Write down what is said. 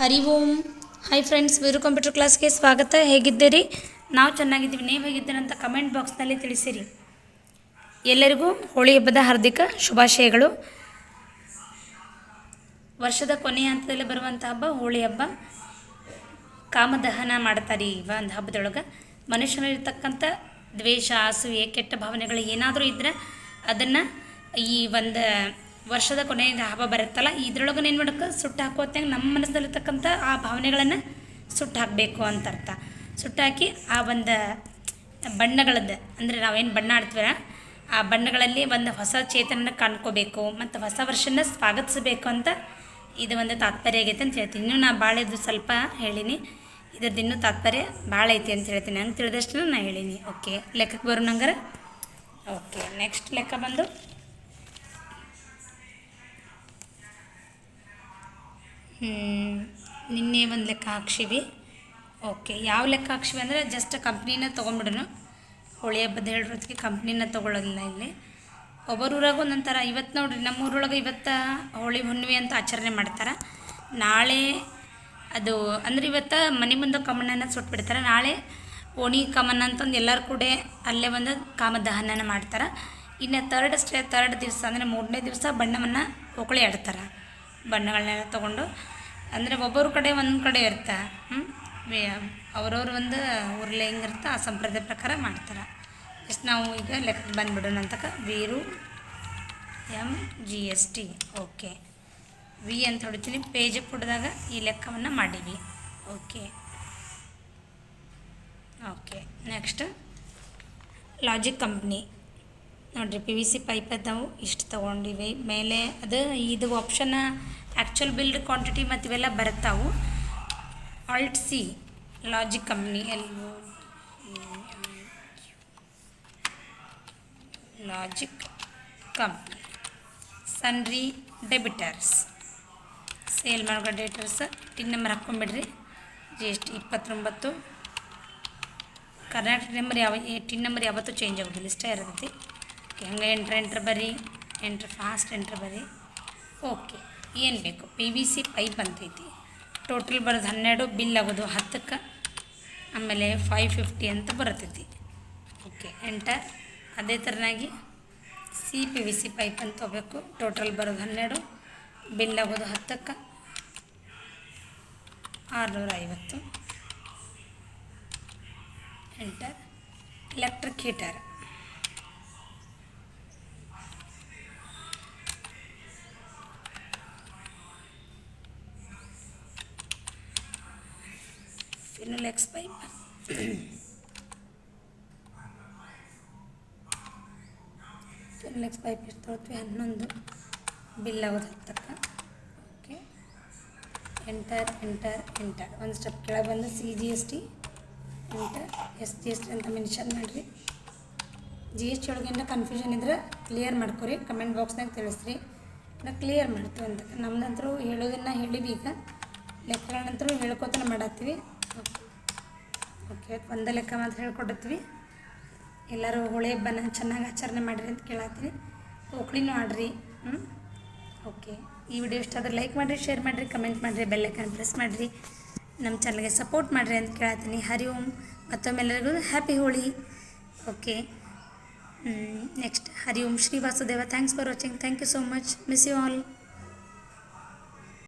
Hari Om. Hi friends Viru computer ಕ್ಲಾಸ್ಗೆ ಸ್ವಾಗತ. ಹೇಗಿದ್ದೀರಿ? ನಾವು ಚೆನ್ನಾಗಿದ್ದೀವಿ. ನೀವು ಹೇಗಿದ್ದೀರಿ ಅಂತ ಕಮೆಂಟ್ ಬಾಕ್ಸ್ನಲ್ಲಿ ತಿಳಿಸಿರಿ. ಎಲ್ಲರಿಗೂ ಹೋಳಿ ಹಬ್ಬದ ಹಾರ್ದಿಕ ಶುಭಾಶಯಗಳು. ವರ್ಷದ ಕೊನೆಯ ಹಂತದಲ್ಲಿ ಬರುವಂಥ ಹಬ್ಬ ಹೋಳಿ ಹಬ್ಬ. ಕಾಮದಹನ ಮಾಡ್ತಾರೆ ಈ ಒಂದು ಹಬ್ಬದೊಳಗೆ. ಮನುಷ್ಯನಲ್ಲಿರ್ತಕ್ಕಂಥ ದ್ವೇಷ ಅಸೂಯೆ ಕೆಟ್ಟ ಭಾವನೆಗಳು ಏನಾದರೂ ಇದ್ದರೆ ಅದನ್ನು ಈ ಒಂದು ವರ್ಷದ ಕೊನೆಗೆ ಹಬ್ಬ ಬರುತ್ತಲ್ಲ ಇದ್ರೊಳಗೆ ಏನು ಮಾಡಕ್ಕೆ ಸುಟ್ಟು ಹಾಕೋತ್ನಾಗ ನಮ್ಮ ಮನಸ್ಸಲ್ಲಿರ್ತಕ್ಕಂಥ ಆ ಭಾವನೆಗಳನ್ನು ಸುಟ್ಟು ಹಾಕಬೇಕು ಅಂತ ಅರ್ಥ. ಸುಟ್ಟು ಹಾಕಿ ಆ ಒಂದು ಬಣ್ಣಗಳದ್ದು, ಅಂದರೆ ನಾವೇನು ಬಣ್ಣ ಆಡ್ತೀವ ಆ ಬಣ್ಣಗಳಲ್ಲಿ ಒಂದು ಹೊಸ ಚೇತನ ಕಾಣ್ಕೋಬೇಕು, ಮತ್ತು ಹೊಸ ವರ್ಷನ ಸ್ವಾಗತಿಸಬೇಕು ಅಂತ ಇದು ಒಂದು ತಾತ್ಪರ್ಯ ಆಗೈತೆ ಅಂತ ಹೇಳ್ತೀನಿ. ಇನ್ನೂ ನಾ ಭಾಳ ಇದು ಸ್ವಲ್ಪ ಹೇಳೀನಿ. ಇದ್ರದ್ದು ಇನ್ನೂ ತಾತ್ಪರ್ಯ ಭಾಳ ಐತಿ ಅಂತ ಹೇಳ್ತೀನಿ. ಹಂಗೆ ತಿಳಿದಷ್ಟು ನಾ ಹೇಳೀನಿ. ಓಕೆ. ಲೆಕ್ಕಕ್ಕೆ ಬರೋ ಓಕೆ. ನೆಕ್ಸ್ಟ್ ಲೆಕ್ಕ ಬಂದು? ನಿನ್ನೆ ಒಂದು ಲೆಕ್ಕ ಹಾಕ್ಸೀವಿ ಓಕೆ ಯಾವ ಲೆಕ್ಕ ಹಾಕ್ಸಿವಿ ಅಂದರೆ ಜಸ್ಟ್ ಕಂಪ್ನಿನ ತೊಗೊಂಬಿಡೋಣ ಹೋಳಿ ಹಬ್ಬದ ಹೇಳಿರೋದಕ್ಕೆ ಕಂಪ್ನಿನ ತೊಗೊಳ್ಳೋದಿಲ್ಲ ಇಲ್ಲಿ. ಒಬ್ಬರು ಊರಾಗ ಥರ ಇವತ್ತು ನೋಡ್ರಿ ನಮ್ಮ ಊರೊಳಗೆ ಇವತ್ತು ಹೋಳಿ ಹುಣ್ಣಿಮೆ ಅಂತ ಆಚರಣೆ ಮಾಡ್ತಾರೆ. ನಾಳೆ ಅದು, ಅಂದ್ರೆ ಇವತ್ತು ಮನೆ ಮುಂದೆ ಕಮನನ ಸುಟ್ಬಿಡ್ತಾರೆ. ನಾಳೆ ಓಣಿ ಕಮನ ಅಂತಂದು ಎಲ್ಲರೂ ಕೂಡ ಅಲ್ಲೇ ಒಂದು ಕಾಮದಹನನ ಮಾಡ್ತಾರೆ. ಇನ್ನು ತರ್ಡ್ ಸ್ಟೇ ತರ್ಡ್ ದಿವಸ ಅಂದರೆ ಮೂರನೇ ದಿವಸ ಬಣ್ಣವನ್ನು ಒಕ್ಕಳಿ ಆಡ್ತಾರೆ. ಬಣ್ಣಗಳನ್ನೆಲ್ಲ ತೊಗೊಂಡು, ಅಂದರೆ ಒಬ್ಬೊಬ್ಬರ ಕಡೆ ಒಂದು ಕಡೆ ಇರ್ತಾ ಅವ್ರವ್ರ ಒಂದು ಊರಲ್ಲಿ ಹೆಂಗಿರುತ್ತೆ ಆ ಸಂಪ್ರದಾಯ ಪ್ರಕಾರ ಮಾಡ್ತಾರೆ. ಎಷ್ಟು ನಾವು ಈಗ ಲೆಕ್ಕಕ್ಕೆ ಬಂದುಬಿಡೋಣ ಅಂತಕ, Viru M G, S, T, okay. V ಅಂತ ಹೊಡಿತೀನಿ, ಪೇಜ್ ಕೊಡಿದಾಗ ಈ ಲೆಕ್ಕವನ್ನು ಮಾಡೀವಿ. Okay. Okay, next, logic company. ನೋಡಿರಿ ಪಿ ವಿ ಸಿ ಪೈಪ್ ಅದಾವು, ಇಷ್ಟು ತೊಗೊಂಡಿವಿ. ಮೇಲೆ ಅದು, ಇದು ಆಪ್ಷನ್ ಆ್ಯಕ್ಚುಲ್ ಬಿಲ್ಡ್ ಕ್ವಾಂಟಿಟಿ ಮತ್ತು ಇವೆಲ್ಲ ಬರ್ತಾವು ಆಲ್ಟ್ ಸಿ ಲಾಜಿಕ್ ಕಂಪ್ನಿ ಎಲ್ಲಿ logic company sundry debtors sale ಮಾಡೋ ಡೇಟರ್ಸ್ ಟಿನ್ ನಂಬರ್ ಹಾಕ್ಕೊಂಬಿಡ್ರಿ ಜಿ ಎಸ್ ಟಿ ಇಪ್ಪತ್ತೊಂಬತ್ತು. ಕರ್ನಾಟಕ ನಂಬರ್ ಯಾವ ಟಿನ್ ನಂಬರ್ ಯಾವತ್ತೂ ಚೇಂಜ್ ಆಗೋದಿಲ್ಲ, ಇಷ್ಟೇ ಇರ್ತೈತಿ. ಓಕೆ, ಹಂಗೆ ಎಂಟ್ರ್ ಎಂಟ್ರ್ ಬರ್ರಿ ಎಂಟ್ರ್ ಫಾಸ್ಟ್ ಎಂಟ್ರ್ ಬರ್ರಿ ಓಕೆ, ಏನು ಬೇಕು? ಪಿ ವಿ ಸಿ ಪೈಪ್ ಅಂತೈತಿ ಟೋಟಲ್ ಬರೋದು ಹನ್ನೆರಡು ಬಿಲ್ ಆಗೋದು ಹತ್ತಕ್ಕೆ, ಆಮೇಲೆ ಫೈವ್ ಫಿಫ್ಟಿ ಅಂತ ಬರ್ತೈತಿ. ಓಕೆ ಎಂಟರ್ ಅದೇ ಥರನಾಗಿ C P V C pipe ಅಂತ ತೊಗೋಬೇಕು. ಟೋಟಲ್ ಬರೋದು ಹನ್ನೆರಡು ಬಿಲ್ ಆಗೋದು ಹತ್ತಕ್ಕೆ, ಆರುನೂರ ಐವತ್ತು. Enter electric heater Finolex pipe Finolex pipe ಎಷ್ಟು ತೊಗೊಳ್ತೀವಿ ಹನ್ನೊಂದು ಬಿಲ್ ಆಗೋದು ಓಕೆ ಎಂಟರ್ ಎಂಟರ್ ಎಂಟರ್ ಒಂದು ಸ್ಟೆಪ್ ಕೆಳಗೆ ಬಂದು C G S T enter S G S T ಅಂತ ಮೆನ್ಷನ್ ಮಾಡಿರಿ ಜಿ ಎಸ್ ಟಿ ಒಳಗಿಂದ ಕನ್ಫ್ಯೂಷನ್ ಇದ್ರೆ ಕ್ಲಿಯರ್ ಮಾಡ್ಕೊರಿ ಕಮೆಂಟ್ ಬಾಕ್ಸ್ನಾಗ ತಿಳಿಸ್ರಿ ನಾವು ಕ್ಲಿಯರ್ ಮಾಡ್ತೀವಿ ಅಂತ ನಮ್ದಂತರೂ ಹೇಳೋದನ್ನು ಹೇಳಿವಿ ಈಗ ಲೆಕ್ಕಗಳನ್ನಂತರೂ ಹೇಳ್ಕೊತಾನೆ ಮಾಡತ್ತೀವಿ ಓಕೆ, ಒಂದೇ ಲೆಕ್ಕ ಮಾತ್ರ ಹೇಳ್ಕೊಡತ್ವಿ ಎಲ್ಲರೂ ಹೋಳಿ ಹಬ್ಬನ ಚೆನ್ನಾಗಿ ಆಚರಣೆ ಮಾಡಿರಿ ಅಂತ ಕೇಳತ್ತೀವಿ ಓಕ್ಳಿನೂ ಆಡ್ರಿ ಹ್ಞೂ ಓಕೆ, ಈ ವಿಡಿಯೋ ಇಷ್ಟ ಆದರೆ ಲೈಕ್ ಮಾಡಿರಿ ಶೇರ್ ಮಾಡಿರಿ ಕಮೆಂಟ್ ಮಾಡಿರಿ ಬೆಲ್ಲೈಕನ್ ಪ್ರೆಸ್ ಮಾಡಿರಿ. ನಮ್ಮ ಚಾನಲ್ಗೆ ಸಪೋರ್ಟ್ ಮಾಡಿರಿ ಅಂತ ಕೇಳತ್ತೀನಿ ಹರಿ ಓಂ. ಮತ್ತೊಮ್ಮೆ ಎಲ್ಲರಿಗೂ happy Holi. Okay next Hari Om Shri Vasudeva thanks for watching thank you so much miss you all